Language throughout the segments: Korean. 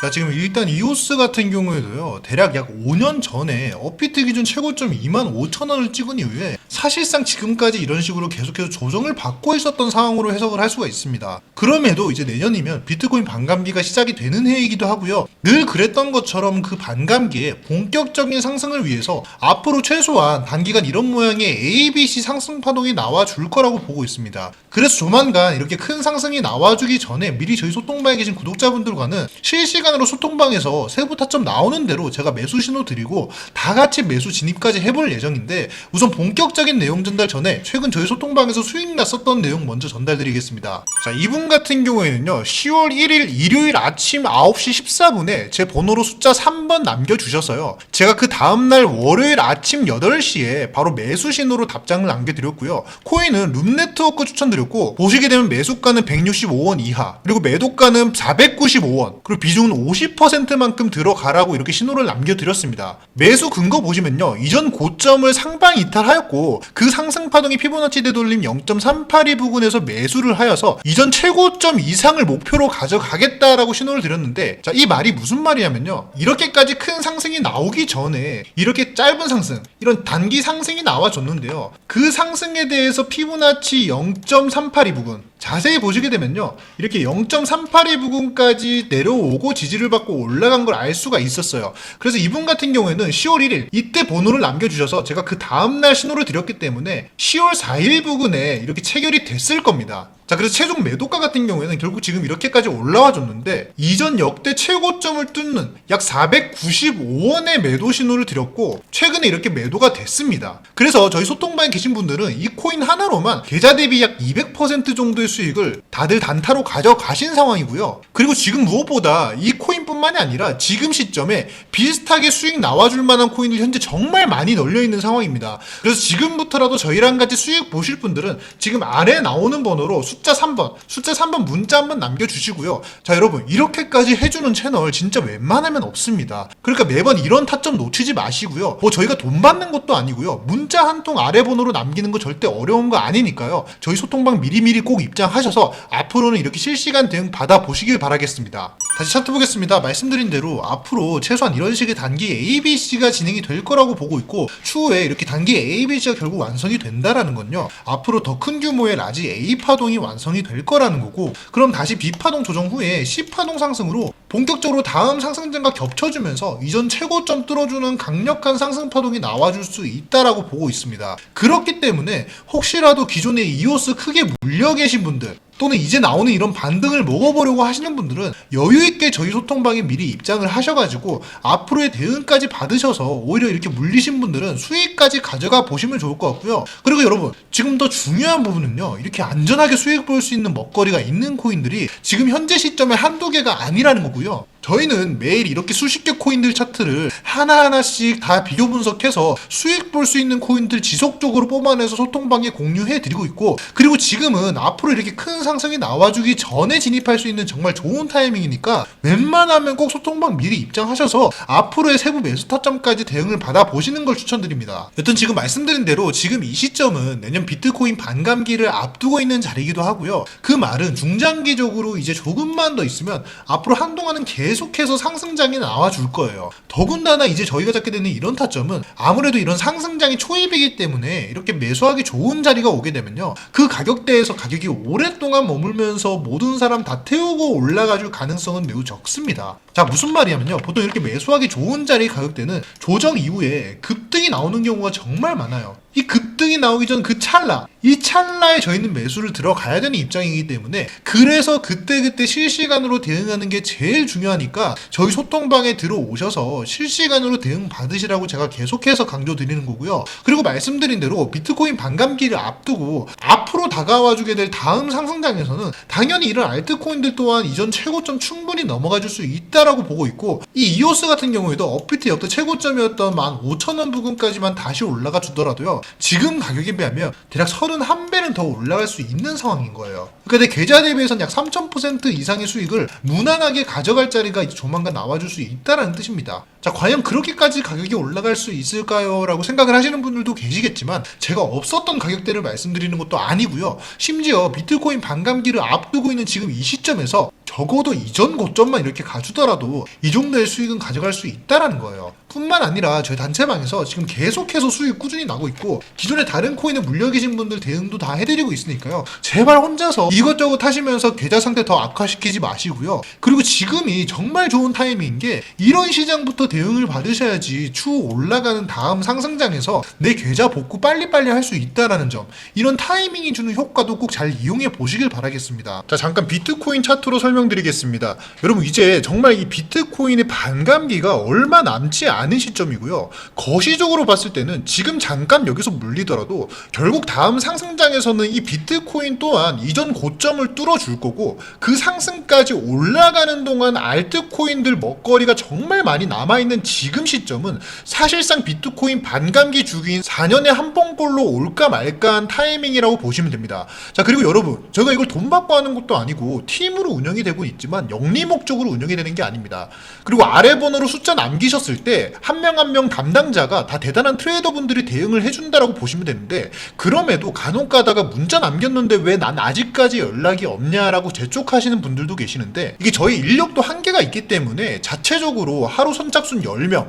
자 지금 일단 이오스 같은 경우에도요 대략 약 5년 전에 업비트 기준 최고점 2만 5천 원을 찍은 이후에 사실상 지금까지 이런 식으로 계속해서 조정을 받고 있었던 상황으로 해석을 할 수가 있습니다. 그럼에도 이제 내년이면 비트코인 반감기가 시작이 되는 해이기도 하고요. 늘 그랬던 것처럼 그 반감기에 본격적인 상승을 위해서 앞으로 최소한 단기간 이런 모양의 ABC 상승 파동이 나와줄 거라고 보고 있습니다. 그래서 조만간 이렇게 큰 상승이 나와주기 전에 미리 저희 소통방에 계신 구독자분들과는 실시간 으로 소통방에서 세부 타점 나오는 대로 제가 매수 신호 드리고 다 같이 매수 진입까지 해볼 예정인데 우선 본격적인 내용 전달 전에 최근 저희 소통방에서 수익 났었던 내용 먼저 전달드리겠습니다. 자 이분 같은 경우에는요 10월 1일 일요일 아침 9시 14분에 제 번호로 숫자 3번 남겨주셔서요 제가 그 다음날 월요일 아침 8시에 바로 매수 신호로 답장을 남겨드렸고요 코인은 룸네트워크 추천드렸고 보시게 되면 매수가는 165원 이하 그리고 매도가는 495원 그리고 비중은 50%만큼 들어가라고 이렇게 신호를 남겨드렸습니다. 매수 근거 보시면요. 이전 고점을 상방 이탈하였고 그 상승 파동이 피보나치 되돌림 0.382 부근에서 매수를 하여서 이전 최고점 이상을 목표로 가져가겠다라고 신호를 드렸는데 자 이 말이 무슨 말이냐면요. 이렇게까지 큰 상승이 나오기 전에 이렇게 짧은 상승 이런 단기 상승이 나와줬는데요. 그 상승에 대해서 피보나치 0.382 부근 자세히 보시게 되면요. 이렇게 0.382 부근까지 내려오고 지지를 받고 올라간 걸 알 수가 있었어요. 그래서 이분 같은 경우에는 10월 1일 이때 번호를 남겨주셔서 제가 그 다음날 신호를 드렸기 때문에 10월 4일 부근에 이렇게 체결이 됐을 겁니다. 자, 그래서 최종 매도가 같은 경우에는 결국 지금 이렇게까지 올라와 줬는데 이전 역대 최고점을 뚫는 약 495원의 매도 신호를 드렸고 최근에 이렇게 매도가 됐습니다. 그래서 저희 소통방에 계신 분들은 이 코인 하나로만 계좌 대비 약 200% 정도의 수익을 다들 단타로 가져가신 상황이고요. 그리고 지금 무엇보다 이 코인뿐만이 아니라 지금 시점에 비슷하게 수익 나와줄 만한 코인들 현재 정말 많이 널려 있는 상황입니다. 그래서 지금부터라도 저희랑 같이 수익 보실 분들은 지금 아래 나오는 번호로 숫자 3번, 숫자 3번 문자 한번 남겨주시고요. 자, 여러분, 이렇게까지 해주는 채널 진짜 웬만하면 없습니다. 그러니까 매번 이런 타점 놓치지 마시고요. 뭐 저희가 돈 받는 것도 아니고요. 문자 한 통 아래 번호로 남기는 거 절대 어려운 거 아니니까요. 저희 소통방 미리미리 꼭 입장하셔서 앞으로는 이렇게 실시간 대응 받아보시길 바라겠습니다. 다시 차트 보겠습니다. 말씀드린 대로 앞으로 최소한 이런 식의 단기 ABC가 진행이 될 거라고 보고 있고 추후에 이렇게 단기 ABC가 결국 완성이 된다라는 건요. 앞으로 더 큰 규모의 라지 A 파동이 완 성이 될 거라는 거고 그럼 다시 B 파동 조정 후에 C 파동 상승으로 본격적으로 다음 상승장과 겹쳐주면서 이전 최고점 뚫어주는 강력한 상승 파동이 나와줄 수 있다라고 보고 있습니다. 그렇기 때문에 혹시라도 기존에 이오스 크게 물려 계신 분들 또는 이제 나오는 이런 반등을 먹어보려고 하시는 분들은 여유 있게 저희 소통방에 미리 입장을 하셔가지고 앞으로의 대응까지 받으셔서 오히려 이렇게 물리신 분들은 수익까지 가져가 보시면 좋을 것 같고요. 그리고 여러분 지금 더 중요한 부분은요. 이렇게 안전하게 수익 볼 수 있는 먹거리가 있는 코인들이 지금 현재 시점에 한두 개가 아니라는 거고요. 저희는 매일 이렇게 수십 개 코인들 차트를 하나하나씩 다 비교 분석해서 수익 볼 수 있는 코인들 지속적으로 뽑아내서 소통방에 공유해 드리고 있고 그리고 지금은 앞으로 이렇게 큰 상승이 나와주기 전에 진입할 수 있는 정말 좋은 타이밍이니까 웬만하면 꼭 소통방 미리 입장하셔서 앞으로의 세부 매수 타점까지 대응을 받아 보시는 걸 추천드립니다. 여튼 지금 말씀드린 대로 지금 이 시점은 내년 비트코인 반감기를 앞두고 있는 자리이기도 하고요. 그 말은 중장기적으로 이제 조금만 더 있으면 앞으로 한동안은 계속해서 상승장이 나와줄 거예요. 더군다나 이제 저희가 잡게 되는 이런 타점은 아무래도 이런 상승장이 초입이기 때문에 이렇게 매수하기 좋은 자리가 오게 되면요. 그 가격대에서 가격이 오랫동안 머물면서 모든 사람 다 태우고 올라가줄 가능성은 매우 적습니다. 자, 무슨 말이냐면요. 보통 이렇게 매수하기 좋은 자리 가격대는 조정 이후에 급등이 나오는 경우가 정말 많아요. 이 급등이 나오기 전 그 찰나, 이 찰나에 저희는 매수를 들어가야 되는 입장이기 때문에 그래서 그때그때 실시간으로 대응하는 게 제일 중요 하니까 저희 소통방에 들어오셔서 실시간으로 대응 받으시라고 제가 계속해서 강조드리는 거고요. 그리고 말씀드린 대로 비트코인 반감기를 앞두고 앞으로 다가와 주게 될 다음 상승장에서는 당연히 이런 알트코인들 또한 이전 최고점 충분히 넘어가 줄 수 있다라고 보고 있고 이 이오스 같은 경우에도 업비트 역대 최고점이었던 15,000원 부근까지만 다시 올라가 주더라도요. 지금 가격에 비하면 대략 31배는 더 올라갈 수 있는 상황인 거예요. 내 계좌 대비해서는 약 3,000% 이상의 수익을 무난하게 가져갈 자리 가 이제 조만간 나와줄 수 있다라는 뜻입니다. 자, 과연 그렇게까지 가격이 올라갈 수 있을까요? 라고 생각을 하시는 분들도 계시겠지만 제가 없었던 가격대를 말씀드리는 것도 아니고요. 심지어 비트코인 반감기를 앞두고 있는 지금 이 시점에서 적어도 이전 고점만 이렇게 가주더라도 이 정도의 수익은 가져갈 수 있다라는 거예요. 뿐만 아니라 저희 단체방에서 지금 계속해서 수익 꾸준히 나고 있고 기존에 다른 코인에 물려 계신 분들 대응도 다 해드리고 있으니까요. 제발 혼자서 이것저것 하시면서 계좌 상태 더 악화시키지 마시고요. 그리고 지금이 정말 좋은 타이밍인 게 이런 시장부터 대응을 받으셔야지 추후 올라가는 다음 상승장에서 내 계좌 복구 빨리빨리 할 수 있다라는 점 이런 타이밍이 주는 효과도 꼭 잘 이용해 보시길 바라겠습니다. 자 잠깐 비트코인 차트로 설명 드리겠습니다. 여러분 이제 정말 이 비트코인의 반감기가 얼마 남지 않은 시점이고요. 거시적으로 봤을 때는 지금 잠깐 여기서 물리더라도 결국 다음 상승장에서는 이 비트코인 또한 이전 고점을 뚫어줄 거고 그 상승까지 올라가는 동안 알트코인들 먹거리가 정말 많이 남아있는 지금 시점은 사실상 비트코인 반감기 주기인 4년에 한 번꼴로 올까 말까한 타이밍이라고 보시면 됩니다. 자 그리고 여러분 제가 이걸 돈 받고 하는 것도 아니고 팀으로 운영이 되고 있지만 영리 목적으로 운영이 되는 게 아닙니다. 그리고 아래 번호로 숫자 남기셨을 때 한 명 한 명 담당자가 다 대단한 트레이더 분들이 대응을 해준다라고 보시면 되는데 그럼에도 간혹 가다가 문자 남겼는데 왜 난 아직까지 연락이 없냐라고 재촉하시는 분들도 계시는데 이게 저희 인력도 한계가 있기 때문에 자체적으로 하루 선착순 10명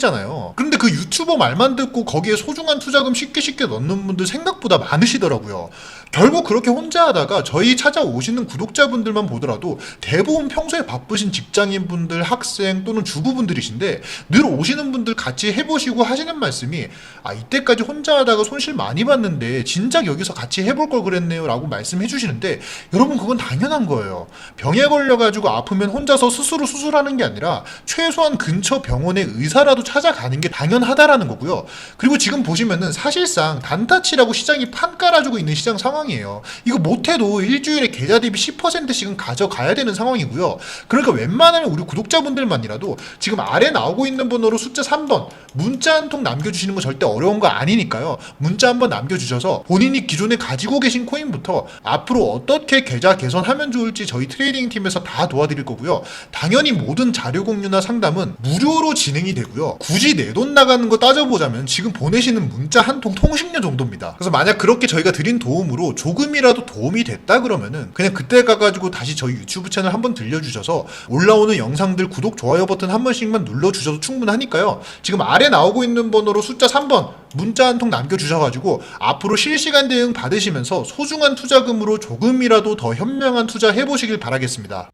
잖아요. 그런데 그 유튜버 말만 듣고 거기에 소중한 투자금 쉽게 쉽게 넣는 분들 생각보다 많으시더라고요. 결국 그렇게 혼자 하다가 저희 찾아오시는 구독자분들만 보더라도 대부분 평소에 바쁘신 직장인 분들, 학생 또는 주부분들이신데 늘 오시는 분들 같이 해보시고 하시는 말씀이 아 이때까지 혼자 하다가 손실 많이 봤는데 진작 여기서 같이 해볼 걸 그랬네요 라고 말씀해 주시는데 여러분 그건 당연한 거예요 병에 걸려가지고 아프면 혼자서 스스로 수술하는 게 아니라 최소한 근처 병원의 의사라도 찾아가는 게 당연하다 라는 거고요 그리고 지금 보시면은 사실상 단타치라고 시장이 판 깔아주고 있는 시장 상황이에요 이거 못해도 일주일에 계좌 대비 10%씩은 가져가야 되는 상황이고요 그러니까 웬만하면 우리 구독자분들만이라도 지금 아래 나오고 있는 번호로 숫자 3번 문자 한 통 남겨주시는 거 절대 어려운 거 아니니까요. 문자 한번 남겨주셔서 본인이 기존에 가지고 계신 코인부터 앞으로 어떻게 계좌 개선하면 좋을지 저희 트레이딩 팀에서 다 도와드릴 거고요. 당연히 모든 자료 공유나 상담은 무료로 진행이 되고요. 굳이 내 돈 나가는 거 따져보자면 지금 보내시는 문자 한 통 통신료 정도입니다. 그래서 만약 그렇게 저희가 드린 도움으로 조금이라도 도움이 됐다 그러면은 그냥 그때 가가지고 다시 저희 유튜브 채널 한번 들려주셔서 올라오는 영상들 구독, 좋아요 버튼 한 번씩만 눌러주셔도 충분하니까요. 지금 아래 나오고 있는 번호로 숫자 3번 문자 한 통 남겨주셔가지고 앞으로 실시간 대응 받으시면서 소중한 투자금으로 조금이라도 더 현명한 투자 해보시길 바라겠습니다.